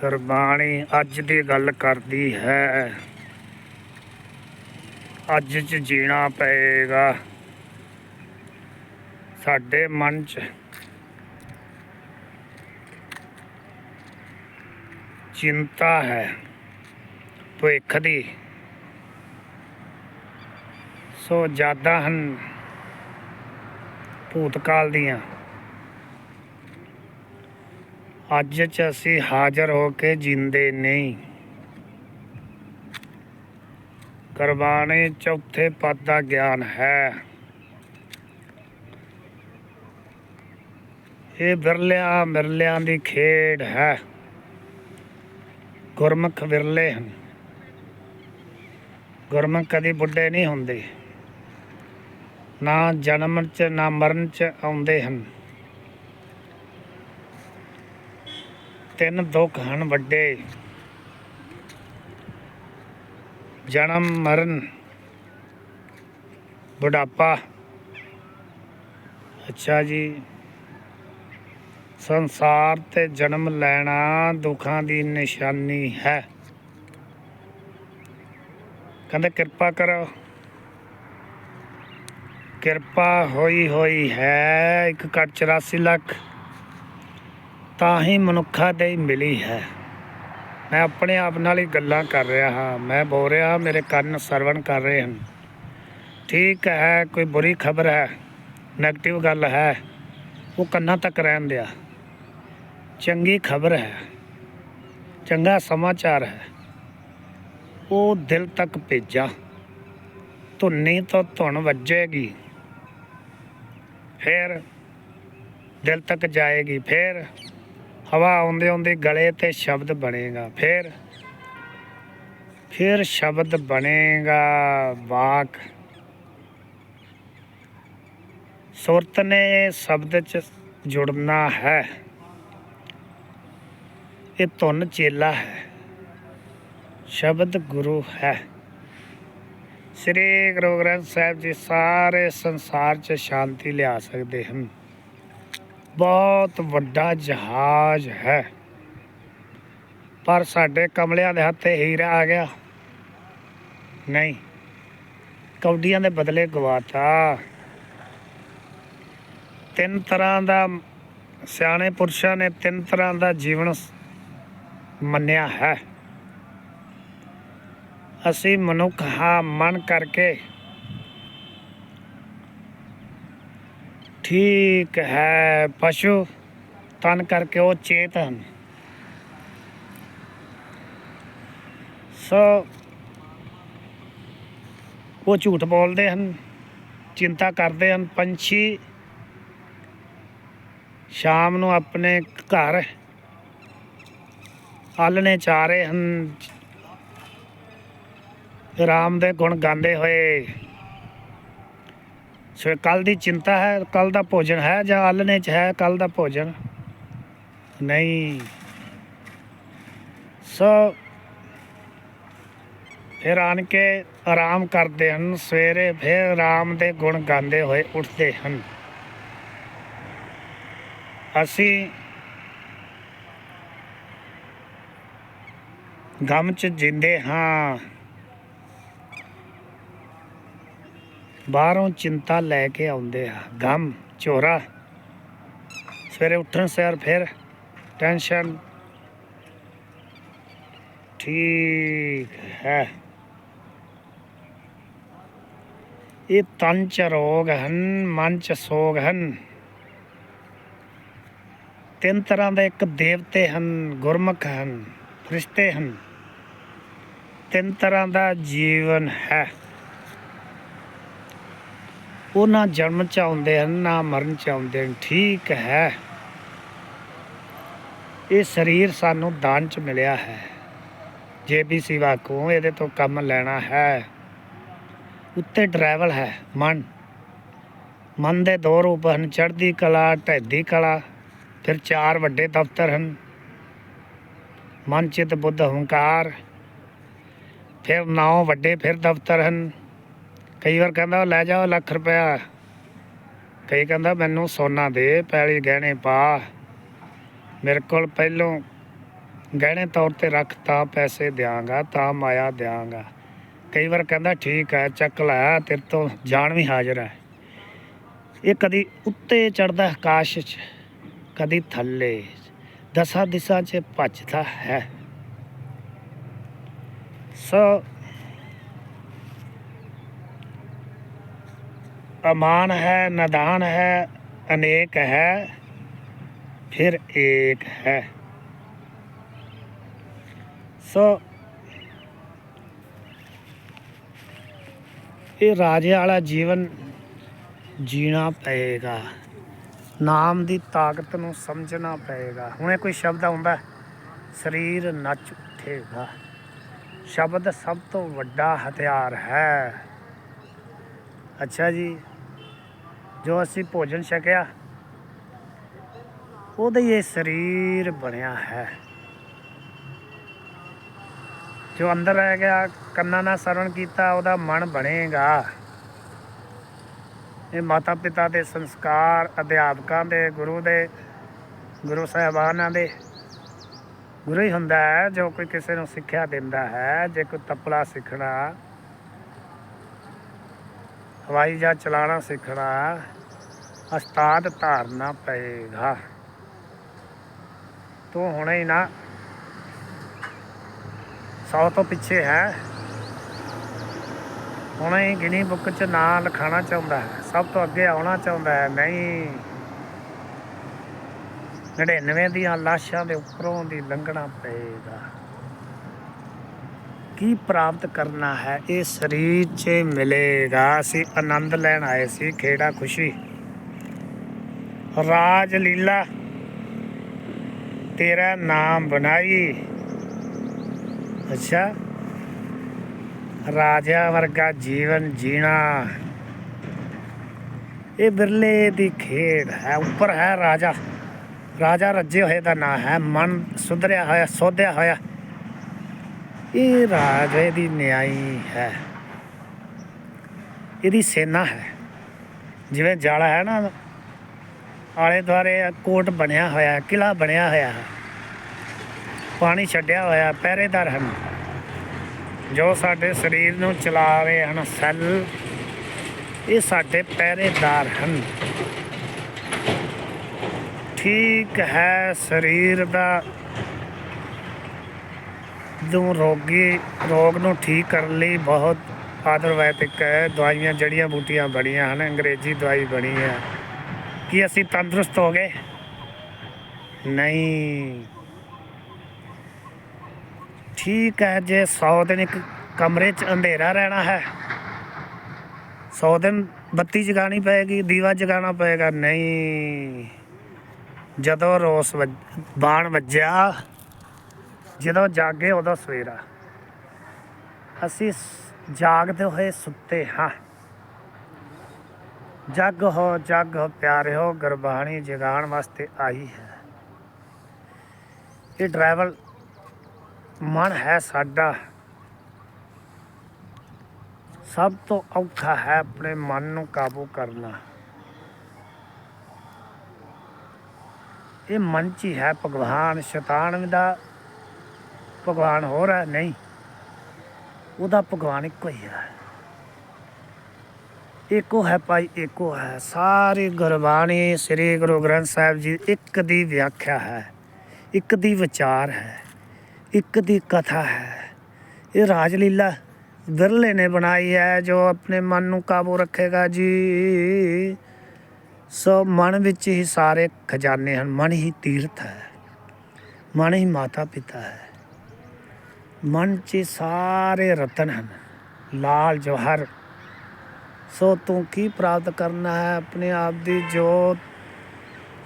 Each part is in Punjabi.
ਗੁਰਬਾਣੀ ਅੱਜ ਦੀ ਗੱਲ ਕਰਦੀ ਹੈ। ਅੱਜ ਚ ਜੀਣਾ ਪਏਗਾ। ਸਾਡੇ ਮਨ ਚ ਚਿੰਤਾ ਹੈ। ਭਵਿੱਖ ਦੀ ਸੋ ਯਾਦਾਂ ਹਨ ਭੂਤਕਾਲ ਦੀਆਂ। ਅੱਜ ਚ ਅਸੀਂ ਹਾਜ਼ਰ ਹੋ ਕੇ ਜਿੰਦੇ ਨਹੀਂ। ਗੁਰਬਾਣੀ ਚੌਥੇ ਪਦ ਦਾ ਗਿਆਨ ਹੈ। ਇਹ ਵਿਰਲਿਆਂ ਮਿਰਲਿਆਂ ਦੀ ਖੇਡ ਹੈ। ਗੁਰਮੁਖ ਵਿਰਲੇ ਹਨ। ਗੁਰਮੁਖ ਕਦੀ ਬੁੱਢੇ ਨਹੀਂ ਹੁੰਦੇ। ਨਾ ਜਨਮ ਚ, ਨਾ ਮਰਨ ਚ ਆਉਂਦੇ ਹਨ। ਤਿੰਨ ਦੁੱਖ ਹਨ ਵੱਡੇ। ਜਨਮ ਮਰਨ, ਬੁਢਾਪਾ। ਅੱਛਾ ਜੀ। ਸੰਸਾਰ ਤੇ ਜਨਮ ਲੈਣਾ ਦੁੱਖਾਂ ਦੀ ਨਿਸ਼ਾਨੀ ਹੈ। ਕਹਿੰਦੇ ਕਿਰਪਾ ਕਰੋ। ਕਿਰਪਾ ਹੋਈ ਹੋਈ ਹੈ ਇੱਕ ਕੱਟ 84 ਲੱਖ। ਤਾਂ ਹੀ ਮਨੁੱਖਾਂ ਦੇ ਮਿਲੀ ਹੈ। ਮੈਂ ਆਪਣੇ ਆਪ ਨਾਲ ਹੀ ਗੱਲਾਂ ਕਰ ਰਿਹਾ ਹਾਂ। ਮੈਂ ਬੋਲ ਰਿਹਾ ਹਾਂ, ਮੇਰੇ ਕੰਨ ਸਰਵਣ ਕਰ ਰਹੇ ਹਨ। ਠੀਕ ਹੈ ਕੋਈ ਬੁਰੀ ਖਬਰ ਹੈ? 네ਗੇਟਿਵ ਗੱਲ ਹੈ। ਉਹ ਕੰਨਾਂ ਤੱਕ ਰਹਿਣ ਦਿਆ। ਚੰਗੀ ਖਬਰ ਹੈ। ਚੰਗਾ ਸਮਾਚਾਰ ਹੈ। ਉਹ ਦਿਲ ਤੱਕ ਭੇਜਾ। ਧੁੰਨੀ ਤੋਂ ਧੁਨ ਵੱਜੇਗੀ। ਫਿਰ ਦਿਲ ਤੱਕ ਜਾਏਗੀ। ਫਿਰ ਹਵਾ ਆਉਂਦੇ ਆਉਂਦੇ ਗਲੇ ਤੇ ਸ਼ਬਦ ਬਣੇਗਾ, ਫਿਰ ਫਿਰ ਸ਼ਬਦ ਬਣੇਗਾ ਵਾਕ। ਸੁਰਤ ਨੇ ਸ਼ਬਦ ਚ ਜੁੜਨਾ ਹੈ। ਇਹ ਧੁਨ ਚੇਲਾ ਹੈ। ਸ਼ਬਦ ਗੁਰੂ ਹੈ। ਸ੍ਰੀ ਗੁਰੂ ਗ੍ਰੰਥ ਸਾਹਿਬ ਜੀ ਸਾਰੇ ਸੰਸਾਰ 'ਚ ਸ਼ਾਂਤੀ ਲਿਆ ਸਕਦੇ ਹਨ। ਬਹੁਤ ਵੱਡਾ ਜਹਾਜ਼ ਹੈ। ਪਰ ਸਾਡੇ ਕਮਲਿਆਂ ਦੇ ਹੱਥੇ ਹੀਰਾ ਆ ਗਿਆ। ਨਹੀਂ, ਕੌਡੀਆਂ ਦੇ ਬਦਲੇ ਗਵਾਤਾ ਤਿੰਨ ਤਰ੍ਹਾਂ ਦਾ ਸਿਆਣੇ ਪੁਰਸ਼ਾਂ ਨੇ ਤਿੰਨ ਤਰ੍ਹਾਂ ਦਾ ਜੀਵਨ ਮੰਨਿਆ ਹੈ। ਅਸੀਂ ਮਨੁੱਖ ਹਾਂ, ਮਨ ਕਰਕੇ ਠੀਕ ਹੈ ਪਸ਼ੂ, ਤਨ ਕਰਕੇ ਉਹ ਚੇਤ ਹਨ। ਸੋ ਉਹ ਝੂਠ ਬੋਲਦੇ ਹਨ, ਚਿੰਤਾ ਕਰਦੇ ਹਨ, ਪੰਛੀ ਸ਼ਾਮ ਨੂੰ ਆਪਣੇ ਘਰ ਆਲਣੇ ਚਾਰੇ ਹਨ। ਰਾਮ ਦੇ ਗੁਣ ਗਾਉਂਦੇ ਹੋਏ ਸੋ ਕੱਲ ਦੀ ਚਿੰਤਾ ਹੈ ਕੱਲ ਦਾ ਭੋਜਨ ਹੈ ਜਾਂ ਆਲਣੇ ਚ ਹੈ ਕੱਲ ਦਾ ਭੋਜਨ? ਨਹੀਂ। ਸੋ ਫਿਰ ਆਣ ਕੇ ਆਰਾਮ ਕਰਦੇ ਹਨ, ਸਵੇਰੇ ਫਿਰ ਆਰਾਮ ਦੇ ਗੁਣ ਗਾਉਂਦੇ ਹੋਏ ਉੱਠਦੇ ਹਨ। ਅਸੀਂ ਗਮ ਚ ਜਿੰਦੇ ਹਾਂ। ਬਾਹਰੋਂ ਚਿੰਤਾ ਲੈ ਕੇ ਆਉਂਦੇ ਆ। ਗਮ, ਝੋਰਾ। ਸਵੇਰੇ ਉੱਠਣ ਸਿਰ ਫਿਰ। ਟੈਨਸ਼ਨ। ਠੀਕ ਹੈ। ਇਹ ਤਨ ਚ ਰੋਗ ਹਨ, ਮਨ ਚ ਸੋਗ ਹਨ। ਤਿੰਨ ਤਰ੍ਹਾਂ ਦੇ ਇੱਕ ਦੇਵਤੇ ਹਨ, ਗੁਰਮੁਖ ਹਨ, ਫਰਿਸ਼ਤੇ ਹਨ। ਤਿੰਨ ਤਰ੍ਹਾਂ ਦਾ ਜੀਵਨ ਹੈ। ਉਹ ਨਾ ਜਨਮ ਚ ਆਉਂਦੇ ਹਨ, ਨਾ ਮਰਨ ਚ ਆਉਂਦੇ ਹਨ। ਠੀਕ ਹੈ। ਇਹ ਸਰੀਰ ਸਾਨੂੰ ਦਾਨ ਚ ਮਿਲਿਆ ਹੈ। ਜੇ ਵੀ ਸਿਵਾ ਕੋ, ਇਹਦੇ ਤੋਂ ਕੰਮ ਲੈਣਾ ਹੈ। ਉੱਤੇ ਡਰਾਈਵਲ ਹੈ, ਮਨ। ਮਨ ਦੇ ਦੋ ਰੂਪ ਹਨ, ਚੜ੍ਹਦੀ ਕਲਾ ਢੈਦੀ ਕਲਾ, ਫਿਰ ਚਾਰ ਵੱਡੇ ਦਫ਼ਤਰ ਹਨ। ਮਨ, ਚਿਤ, ਬੁੱਧ, ਹੰਕਾਰ। ਫਿਰ ਨੌ ਵੱਡੇ ਫਿਰ ਦਫ਼ਤਰ ਹਨ। ਕਈ ਵਾਰ ਕਹਿੰਦਾ, ਲੈ ਜਾਓ ਲੱਖ ਰੁਪਇਆ। ਕਈ ਕਹਿੰਦਾ, ਮੈਨੂੰ ਸੋਨਾ ਦੇ, ਪੈਲੀ ਗਹਿਣੇ ਪਾ। ਮੇਰੇ ਕੋਲ ਪਹਿਲੋਂ ਗਹਿਣੇ ਤੌਰ ਤੇ ਰੱਖ, ਤਾਂ ਪੈਸੇ ਦਿਆਂਗਾ, ਤਾਂ ਮਾਇਆ ਦਿਆਂਗਾ। ਕਈ ਵਾਰ ਕਹਿੰਦਾ, ਠੀਕ ਹੈ, ਚੱਕ ਲੈ, ਤੇਰੇ ਤੋਂ ਜਾਣ ਵੀ ਹਾਜ਼ਰ ਹੈ। ਇਹ ਕਦੀ ਉੱਤੇ ਚੜਦਾ ਆਕਾਸ਼ 'ਚ, ਕਦੀ ਥੱਲੇ ਦਸਾਂ ਦਿਸਾਂ 'ਚ ਭੱਜਦਾ ਹੈ। ਸੋ ਅਮਾਨ ਹੈ, ਨਦਾਨ ਹੈ, ਅਨੇਕ ਹੈ, ਫਿਰ ਏਕ ਹੈ। ਸੋ ਇਹ ਰਾਜੇ ਵਾਲਾ ਜੀਵਨ ਜੀਣਾ ਪਏਗਾ। ਨਾਮ ਦੀ ਤਾਕਤ ਨੂੰ ਸਮਝਣਾ ਪਏਗਾ। ਹੁਣੇ ਕੋਈ ਸ਼ਬਦ ਆਉਂਦਾ, ਸਰੀਰ ਨੱਚ ਉੱਠੇਗਾ। ਸ਼ਬਦ ਸਭ ਤੋਂ ਵੱਡਾ ਹਥਿਆਰ ਹੈ। ਅੱਛਾ ਜੀ। ਜੋ ਅਸੀਂ ਭੋਜਨ ਛਕਿਆ, ਉਹਦਾ ਇਹ ਸਰੀਰ ਬਣਿਆ ਹੈ। ਜੋ ਅੰਦਰ ਰਹਿ ਗਿਆ, ਕੰਨਾਂ ਨਾਲ ਸਰਵਣ ਕੀਤਾ, ਉਹਦਾ ਮਨ ਬਣੇਗਾ। ਇਹ ਮਾਤਾ ਪਿਤਾ ਦੇ ਸੰਸਕਾਰ ਅਧਿਆਪਕਾਂ ਦੇ, ਗੁਰੂ ਦੇ, ਗੁਰੂ ਸਾਹਿਬਾਨਾਂ ਦੇ ਗੁਰੂ ਹੀ ਹੁੰਦਾ ਹੈ, ਜੋ ਕੋਈ ਕਿਸੇ ਨੂੰ ਸਿੱਖਿਆ ਦਿੰਦਾ ਹੈ, ਜੇ ਕੋਈ ਤਪਲਾ ਸਿੱਖਣਾ ਹਵਾਈ ਜਹਾਜ਼ ਚਲਾਉਣਾ ਸਿੱਖਣਾ ਉਸਤਾਦ ਧਾਰਨਾ ਪਏਗਾ। ਤੂੰ ਹੁਣੇ ਹੀ ਨਾ ਸੌ ਤੋਂ ਪਿੱਛੇ ਹੈ। ਹੁਣੇ ਹੀ ਗਿਨੀ ਬੁੱਕ 'ਚ ਨਾਂ ਲਿਖਾਣਾ ਚਾਹੁੰਦਾ ਹੈ। ਸਭ ਤੋਂ ਅੱਗੇ ਆਉਣਾ ਚਾਹੁੰਦਾ ਹੈ। ਨਹੀਂ। 99 ਦੀਆਂ ਲਾਸ਼ਾਂ ਦੇ ਉੱਪਰੋਂ ਦੀ ਲੰਘਣਾ ਪਏਗਾ। ਕੀ ਪ੍ਰਾਪਤ ਕਰਨਾ ਹੈ? ਇਹ ਸਰੀਰ 'ਚ ਮਿਲੇਗਾ। ਅਸੀਂ ਆਨੰਦ ਲੈਣ ਆਏ ਸੀ। ਖੇੜਾ ਖੁਸ਼ੀ? ਰਾਜ ਲੀਲਾ ਤੇਰਾ ਨਾਮ ਬਣਾਈ। ਅੱਛਾ। ਰਾਜਾ ਵਰਗਾ ਜੀਵਨ ਜੀਣਾ। ਇਹ ਬਿਰਲੇ ਦੀ ਖੇਡ ਹੈ। ਉੱਪਰ ਹੈ ਰਾਜਾ। ਰਾਜਾ ਰੱਜੇ ਹੋਏ ਦਾ ਨਾਂ ਹੈ। ਮਨ ਸੁਧਰਿਆ ਹੋਇਆ, ਸੋਧਿਆ ਹੋਇਆ। ਇਹ ਰਾਜੇ ਦੀ ਨਿਆਈ ਹੈ। ਇਹਦੀ ਸੈਨਾ ਹੈ। ਜਿਵੇਂ ਜਾਲਾ ਹੈ ਨਾ ਆਲੇ ਦੁਆਲੇ ਕੋਟ ਬਣਿਆ ਹੋਇਆ ਕਿਲਾ ਬਣਿਆ ਹੋਇਆ। ਹੈ ਪਾਣੀ ਛੱਡਿਆ ਹੋਇਆ, ਪਹਿਰੇਦਾਰ ਹਨ। ਜੋ ਸਾਡੇ ਸਰੀਰ ਨੂੰ ਚਲਾ ਰਹੇ ਹਨ ਸੈੱਲ, ਇਹ ਸਾਡੇ ਪਹਿਰੇਦਾਰ ਹਨ। ਠੀਕ ਹੈ, ਸਰੀਰ ਦਾ ਜਦੋਂ ਰੋਗੀ, ਰੋਗ ਨੂੰ ਠੀਕ ਕਰਨ ਲਈ ਬਹੁਤ ਆਯੁਰਵੈਦਿਕ ਹੈ। ਦਵਾਈਆਂ ਜੜੀਆਂ ਬੂਟੀਆਂ ਬਣੀਆਂ ਹਨ, ਅੰਗਰੇਜ਼ੀ ਦਵਾਈ ਬਣੀ ਹੈ। ਕੀ ਅਸੀਂ ਤੰਦਰੁਸਤ ਹੋ ਗਏ? ਨਹੀਂ। ਠੀਕ ਹੈ, ਜੇ 100 ਦਿਨ ਇੱਕ ਕਮਰੇ 'ਚ ਅੰਧੇਰਾ ਰਹਿਣਾ ਹੈ 100 ਦਿਨ ਬੱਤੀ ਜਗਾਣੀ ਪਏਗੀ, ਦੀਵਾ ਜਗਾਣਾ ਪਏਗਾ, ਨਹੀਂ। ਜਦੋਂ ਰੋਸ ਵੱਜ- ਬਾਣ ਵੱਜਿਆ ਜਦੋਂ ਜਾਗੇ ਉਦੋਂ ਸਵੇਰਾ। ਅਸੀਂ ਜਾਗਦੇ ਹੋਏ ਸੁੱਤੇ ਹਾਂ। ਜਗ ਹੋ ਜਗ ਹੋ ਪਿਆਰਿਓ ਗੁਰਬਾਣੀ ਜਗਾਉਣ ਵਾਸਤੇ ਆਈ ਹੈ। ਇਹ ਡਰਾਈਵਰ ਮਨ ਹੈ ਸਾਡਾ। ਸਭ ਤੋਂ ਔਖਾ ਹੈ ਆਪਣੇ ਮਨ ਨੂੰ ਕਾਬੂ ਕਰਨਾ। ਇਹ ਮਨ 'ਚ ਹੀ ਹੈ ਭਗਵਾਨ। ਸ਼ੈਤਾਨ ਦਾ ਭਗਵਾਨ ਹੋਰ ਹੈ? ਨਹੀਂ। ਉਹਦਾ ਭਗਵਾਨ ਇੱਕੋ ਹੀ ਹੈ। ਇੱਕੋ ਹੈ ਭਾਈ, ਇੱਕੋ ਹੈ। ਸਾਰੀ ਗੁਰਬਾਣੀ ਸ੍ਰੀ ਗੁਰੂ ਗ੍ਰੰਥ ਸਾਹਿਬ ਜੀ ਇੱਕ ਦੀ ਵਿਆਖਿਆ ਹੈ। ਇੱਕ ਦੀ ਵਿਚਾਰ ਹੈ। ਇੱਕ ਦੀ ਕਥਾ ਹੈ। ਇਹ ਰਾਜ ਲੀਲਾ ਵਿਰਲੇ ਨੇ ਬਣਾਈ ਹੈ, ਜੋ ਆਪਣੇ ਮਨ ਨੂੰ ਕਾਬੂ ਰੱਖੇਗਾ ਜੀ। ਸੋ ਮਨ ਵਿੱਚ ਹੀ ਸਾਰੇ ਖਜ਼ਾਨੇ ਹਨ। ਮਨ ਹੀ ਤੀਰਥ ਹੈ। ਮਨ ਹੀ ਮਾਤਾ ਪਿਤਾ ਹੈ। ਮਨ 'ਚ ਸਾਰੇ ਰਤਨ ਹਨ। ਲਾਲ ਜਵਾਹਰ, ਸੋ ਤੂੰ ਕੀ ਪ੍ਰਾਪਤ ਕਰਨਾ ਹੈ? ਆਪਣੇ ਆਪ ਦੀ ਜੋਤ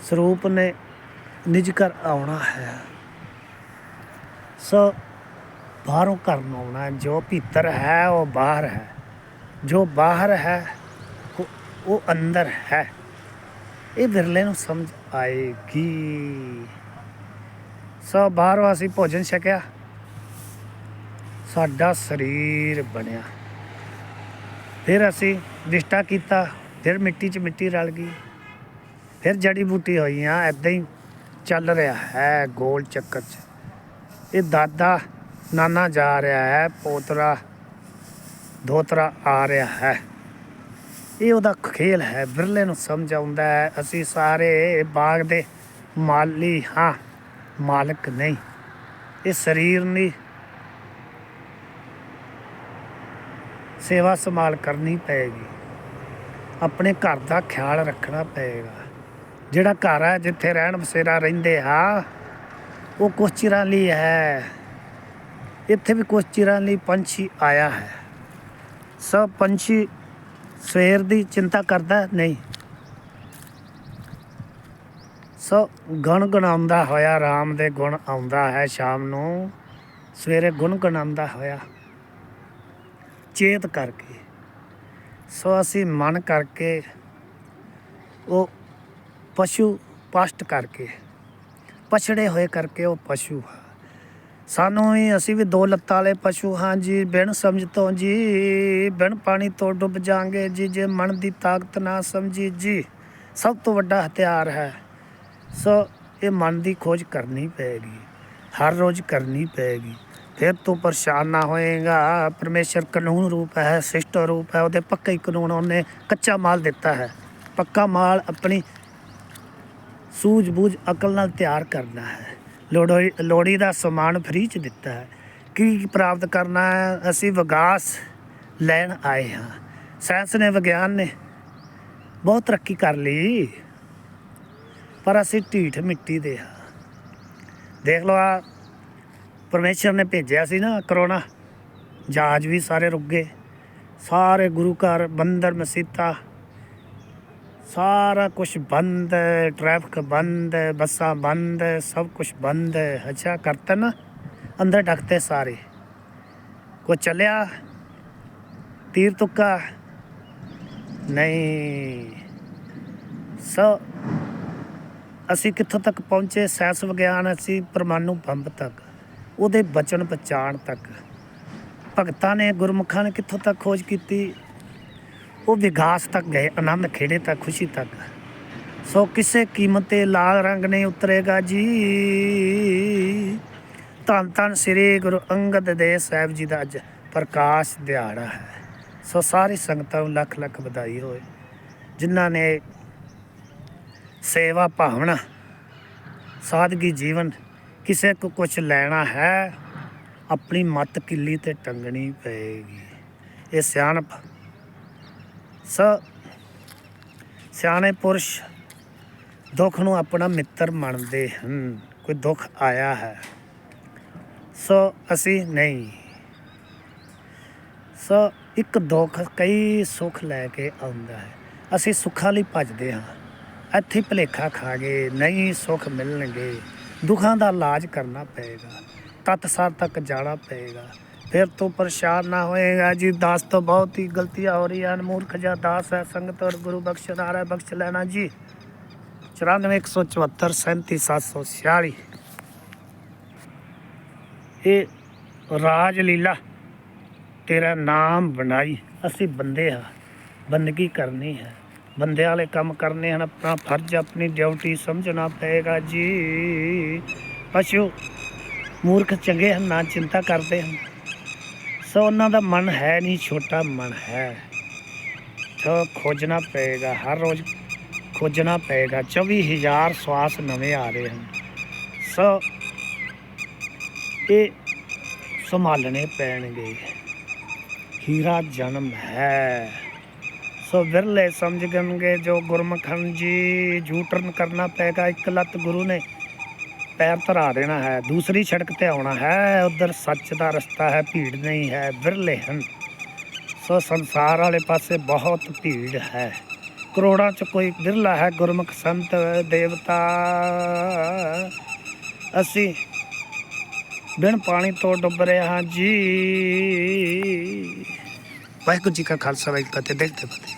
ਸਰੂਪ ਨੇ ਨਿਜ ਕਰ ਆਉਣਾ ਹੈ। ਸੋ ਬਾਹਰੋਂ ਘਰ ਨੂੰ ਆਉਣਾ ਜੋ ਭੀਤਰ ਹੈ, ਉਹ ਬਾਹਰ ਹੈ। ਜੋ ਬਾਹਰ ਹੈ ਉਹ- ਅੰਦਰ ਹੈ। ਇਹ ਵਿਰਲੇ ਨੂੰ ਸਮਝ ਆਏਗੀ। ਸੋ ਬਾਹਰੋਂ ਅਸੀਂ ਭੋਜਨ ਛਕਿਆ। ਸਾਡਾ ਸਰੀਰ ਬਣਿਆ। ਫਿਰ ਅਸੀਂ ਵਿਸ਼ਟਾ ਕੀਤਾ, ਫਿਰ ਮਿੱਟੀ 'ਚ ਮਿੱਟੀ ਰਲ ਗਈ। ਫਿਰ ਜੜੀ ਬੂਟੀ ਹੋਈਆਂ ਐਦਾਂ ਹੀ ਚੱਲ ਰਿਹਾ ਹੈ ਗੋਲ ਚੱਕਰ 'ਚ। ਇਹ ਦਾਦਾ, ਨਾਨਾ ਜਾ ਰਿਹਾ ਹੈ, ਪੋਤਰਾ, ਦੋਤਰਾ ਆ ਰਿਹਾ ਹੈ। ਇਹ ਉਹਦਾ ਖੇਲ ਹੈ, ਬਿਰਲੇ ਨੂੰ ਸਮਝ ਆਉਂਦਾ ਹੈ, ਅਸੀਂ ਸਾਰੇ ਬਾਗ ਦੇ ਮਾਲੀ ਹਾਂ, ਮਾਲਕ ਨਹੀਂ। ਇਹ ਸਰੀਰ ਨਹੀਂ ਸੇਵਾ ਸੰਭਾਲ ਕਰਨੀ ਪਏਗੀ। ਆਪਣੇ ਘਰ ਦਾ ਖਿਆਲ ਰੱਖਣਾ ਪਏਗਾ। ਜਿਹੜਾ ਘਰ ਹੈ, ਜਿੱਥੇ ਰਹਿਣ ਬਸੇਰਾ ਰਹਿੰਦੇ ਆ, ਉਹ ਕੁਛ ਚਿਰਾਂ ਲਈ ਹੈ। ਇੱਥੇ ਵੀ ਕੁਛ ਚਿਰਾਂ ਲਈ ਪੰਛੀ ਆਇਆ ਹੈ। ਸਭ ਪੰਛੀ ਸਵੇਰ ਦੀ ਚਿੰਤਾ ਕਰਦਾ ਨਹੀਂ। ਸੋ ਗੁਣ ਗਣਾਉਂਦਾ ਹੋਇਆ, ਰਾਮ ਦੇ ਗੁਣ ਆਉਂਦਾ ਹੈ ਸ਼ਾਮ ਨੂੰ। ਸਵੇਰੇ ਗੁਣ ਗਣਾਉਂਦਾ ਹੋਇਆ। ਚੇਤ ਕਰਕੇ। ਸੋ ਅਸੀਂ ਮਨ ਕਰਕੇ, ਉਹ ਪਸ਼ੂ ਪਸ਼ਟ ਕਰਕੇ, ਪਛੜੇ ਹੋਏ ਕਰਕੇ ਉਹ ਪਸ਼ੂ ਹੈ। ਸਾਨੂੰ ਹੀ ਅਸੀਂ ਵੀ ਦੋ ਲੱਤਾਂ ਵਾਲੇ ਪਸ਼ੂ ਹਾਂ ਜੀ, ਬਿਨ ਸਮਝ ਤੋਂ ਜੀ, ਬਿਨ ਪਾਣੀ ਤੋਂ ਡੁੱਬ ਜਾਾਂਗੇ ਜੀ, ਜੇ ਮਨ ਦੀ ਤਾਕਤ ਨਾ ਸਮਝੀ ਜੀ। ਸਭ ਤੋਂ ਵੱਡਾ ਹਥਿਆਰ ਹੈ। ਸੋ ਇਹ ਮਨ ਦੀ ਖੋਜ ਕਰਨੀ ਪਏਗੀ, ਹਰ ਰੋਜ਼ ਕਰਨੀ ਪਏਗੀ। ਫਿਰ ਤੂੰ ਪਰੇਸ਼ਾਨ ਨਾ ਹੋਏਗਾ। ਪਰਮੇਸ਼ਰ ਕਾਨੂੰਨ ਰੂਪ ਹੈ, ਸਿਸ਼ਟ ਰੂਪ ਹੈ, ਉਹਦੇ ਪੱਕੇ ਹੀ ਕਾਨੂੰਨ ਉਹਨੇ ਕੱਚਾ ਮਾਲ ਦਿੱਤਾ ਹੈ। ਪੱਕਾ ਮਾਲ ਆਪਣੀ ਸੂਝ-ਬੂਝ, ਅਕਲ ਨਾਲ ਤਿਆਰ ਕਰਨਾ ਹੈ। ਲੋੜੀ ਲੋੜੀ ਦਾ ਸਮਾਨ ਫ੍ਰੀ ਚ ਦਿੱਤਾ ਹੈ। ਕੀ ਪ੍ਰਾਪਤ ਕਰਨਾ ਹੈ? ਅਸੀਂ ਵਿਕਾਸ ਲੈਣ ਆਏ ਹਾਂ। ਸਾਇੰਸ ਨੇ, ਵਿਗਿਆਨ ਨੇ ਬਹੁਤ ਤਰੱਕੀ ਕਰ ਲਈ। ਪਰ ਅਸੀਂ ਢੀਠ ਮਿੱਟੀ ਦੇ ਹਾਂ। ਦੇਖ ਲਓ ਆ ਪਰਮੇਸ਼ਰ ਨੇ ਭੇਜਿਆ ਸੀ ਨਾ ਕਰੋਨਾ, ਜਹਾਜ਼ ਵੀ ਸਾਰੇ ਰੁਕ ਗਏ। ਸਾਰੇ ਗੁਰੂ ਘਰ, ਬੰਦਰ, ਮਸੀਤਾ, ਸਾਰਾ ਕੁਝ ਬੰਦ ਹੈ ਟ੍ਰੈਫਿਕ ਬੰਦ ਹੈ, ਬੱਸਾਂ ਬੰਦ ਹੈ, ਸਭ ਕੁਝ ਬੰਦ ਹੈ। ਅੱਛਾ, ਕਰਤਾ ਨਾ, ਅੰਦਰ ਢਕਤੇ ਸਾਰੇ। ਕੋ ਚੱਲਿਆ, ਤੀਰ ਤੁੱਕਾ, ਨਹੀਂ। ਸੋ, ਅਸੀਂ ਕਿੱਥੋਂ ਤੱਕ ਪਹੁੰਚੇ? ਸਾਇੰਸ ਵਿਗਿਆਨ ਅਸੀਂ ਪਰਮਾਣੂ ਬੰਬ ਤੱਕ। ਉਹਦੇ ਬਚਨ ਪਛਾਣ ਤੱਕ। ਭਗਤਾਂ ਨੇ ਗੁਰਮੁਖਾਂ ਨੇ ਕਿੱਥੋਂ ਤੱਕ ਖੋਜ ਕੀਤੀ? ਉਹ ਵਿਗਾਸ ਤੱਕ ਗਏ, ਆਨੰਦ ਖੇੜੇ ਤੱਕ, ਖੁਸ਼ੀ ਤੱਕ। ਸੋ ਕਿਸੇ ਕੀਮਤ ਤੇ ਲਾਲ ਰੰਗ ਨਹੀਂ ਉਤਰੇਗਾ ਜੀ। ਧੰਨ ਧੰਨ ਸ੍ਰੀ ਗੁਰੂ ਅੰਗਦ ਦੇਵ ਸਾਹਿਬ ਜੀ ਦਾ ਅੱਜ ਪ੍ਰਕਾਸ਼ ਦਿਹਾੜਾ ਹੈ। ਸੋ ਸਾਰੀ ਸੰਗਤਾਂ ਨੂੰ ਲੱਖ ਲੱਖ ਵਧਾਈ ਹੋਏ ਜਿਨ੍ਹਾਂ ਨੇ ਸੇਵਾ ਭਾਵਨਾ, ਸਾਦਗੀ ਜੀਵਨ ਕਿਸੇ ਕੋ ਕੁਝ ਲੈਣਾ ਹੈ, ਆਪਣੀ ਮੱਤ ਕਿੱਲੀ ਤੇ ਟੰਗਣੀ ਪਏਗੀ। ਇਹ ਸਿਆਣਪ। ਸ, ਸਿਆਣੇ ਪੁਰਸ਼ ਦੁੱਖ ਨੂੰ ਆਪਣਾ ਮਿੱਤਰ ਮੰਨਦੇ ਹਨ। ਕੋਈ ਦੁੱਖ ਆਇਆ ਹੈ? ਸੋ, ਅਸੀਂ ਨਹੀਂ। ਸੋ, ਇੱਕ ਦੁੱਖ ਕਈ ਸੁੱਖ ਲੈ ਕੇ ਆਉਂਦਾ ਹੈ। ਅਸੀਂ ਸੁੱਖਾਂ ਲਈ ਭੱਜਦੇ ਹਾਂ। ਇੱਥੇ ਭਲੇਖਾ ਖਾ ਗਏ, ਨਹੀਂ ਸੁੱਖ ਮਿਲਣਗੇ। ਦੁੱਖਾਂ ਦਾ ਇਲਾਜ ਕਰਨਾ ਪਏਗਾ ਤਤਸਰ ਤੱਕ ਜਾਣਾ ਪਏਗਾ। ਫਿਰ ਤੋਂ ਪਰੇਸ਼ਾਨ ਨਾ ਹੋਏਗਾ ਜੀ, ਦਾਸ ਤੋਂ ਬਹੁਤ ਹੀ ਗਲਤੀਆਂ ਹੋ ਰਹੀਆਂ ਹਨ, ਮੂਰਖ ਜਾਂ ਦਾਸ ਹੈ, ਸੰਗਤ ਔਰ ਗੁਰੂ ਬਖਸ਼ਦਾਰ ਹੈ, ਬਖਸ਼ ਲੈਣਾ ਜੀ। 94 174 37 746 ਇਹ ਰਾਜ ਲੀਲਾ ਤੇਰਾ ਨਾਮ ਬਣਾਈ, ਅਸੀਂ ਬੰਦੇ ਹਾਂ, ਬੰਦਗੀ ਕਰਨੀ ਹੈ। ਬੰਦੇ ਵਾਲੇ ਕੰਮ ਕਰਨੇ ਹਨ, ਆਪਣਾ ਫਰਜ਼, ਆਪਣੀ ਡਿਊਟੀ ਸਮਝਣਾ ਪਏਗਾ ਜੀ। ਪਸ਼ੂ ਮੂਰਖ ਚੰਗੇ ਹਨ, ਨਾ ਚਿੰਤਾ ਕਰਦੇ ਹਨ। ਸੋ ਉਹਨਾਂ ਦਾ ਮਨ ਹੈ ਨਹੀਂ, ਛੋਟਾ ਮਨ ਹੈ। ਸੋ ਖੋਜਣਾ ਪਏਗਾ, ਹਰ ਰੋਜ਼ ਖੋਜਣਾ ਪਏਗਾ। 24000 ਸਵਾਸ ਨਵੇਂ ਆ ਰਹੇ ਹਨ। ਸੋ ਇਹ ਸੰਭਾਲਣੇ ਪੈਣਗੇ। ਹੀਰਾ ਜਨਮ ਹੈ। ਸੋ ਵਿਰਲੇ ਸਮਝ ਗਣਗੇ ਜੋ ਗੁਰਮਖਨ ਜੀ ਜੂਟਰਨ ਕਰਨਾ ਪਏਗਾ। ਇੱਕ ਲੱਤ ਗੁਰੂ ਨੇ ਪੈਰ ਧਰਾ ਦੇਣਾ ਹੈ। ਦੂਸਰੀ ਸੜਕ ਤੇ ਆਉਣਾ ਹੈ। ਉਧਰ ਸੱਚ ਦਾ ਰਸਤਾ ਹੈ, ਭੀੜ ਨਹੀਂ ਹੈ। ਵਿਰਲੇ ਹਨ। ਸੋ ਸੰਸਾਰ ਵਾਲੇ ਪਾਸੇ ਬਹੁਤ ਭੀੜ ਹੈ। ਕਰੋੜਾਂ ਚ ਕੋਈ ਵਿਰਲਾ ਹੈ ਗੁਰਮੁਖ ਸੰਤ ਦੇਵਤਾ। ਅਸੀਂ ਬਿਨ ਪਾਣੀ ਤੋਂ ਡੁੱਬ ਰਹੇ ਹਾਂ ਜੀ। ਵਾਹਿਗੁਰੂ ਜੀ ਕਾ ਖਾਲਸਾ, ਵਾਹਿਗੁਰੂ ਜੀ ਕੀ ਫਤਿਹ ਦੇਖਦੇ ਫਤਿਹ।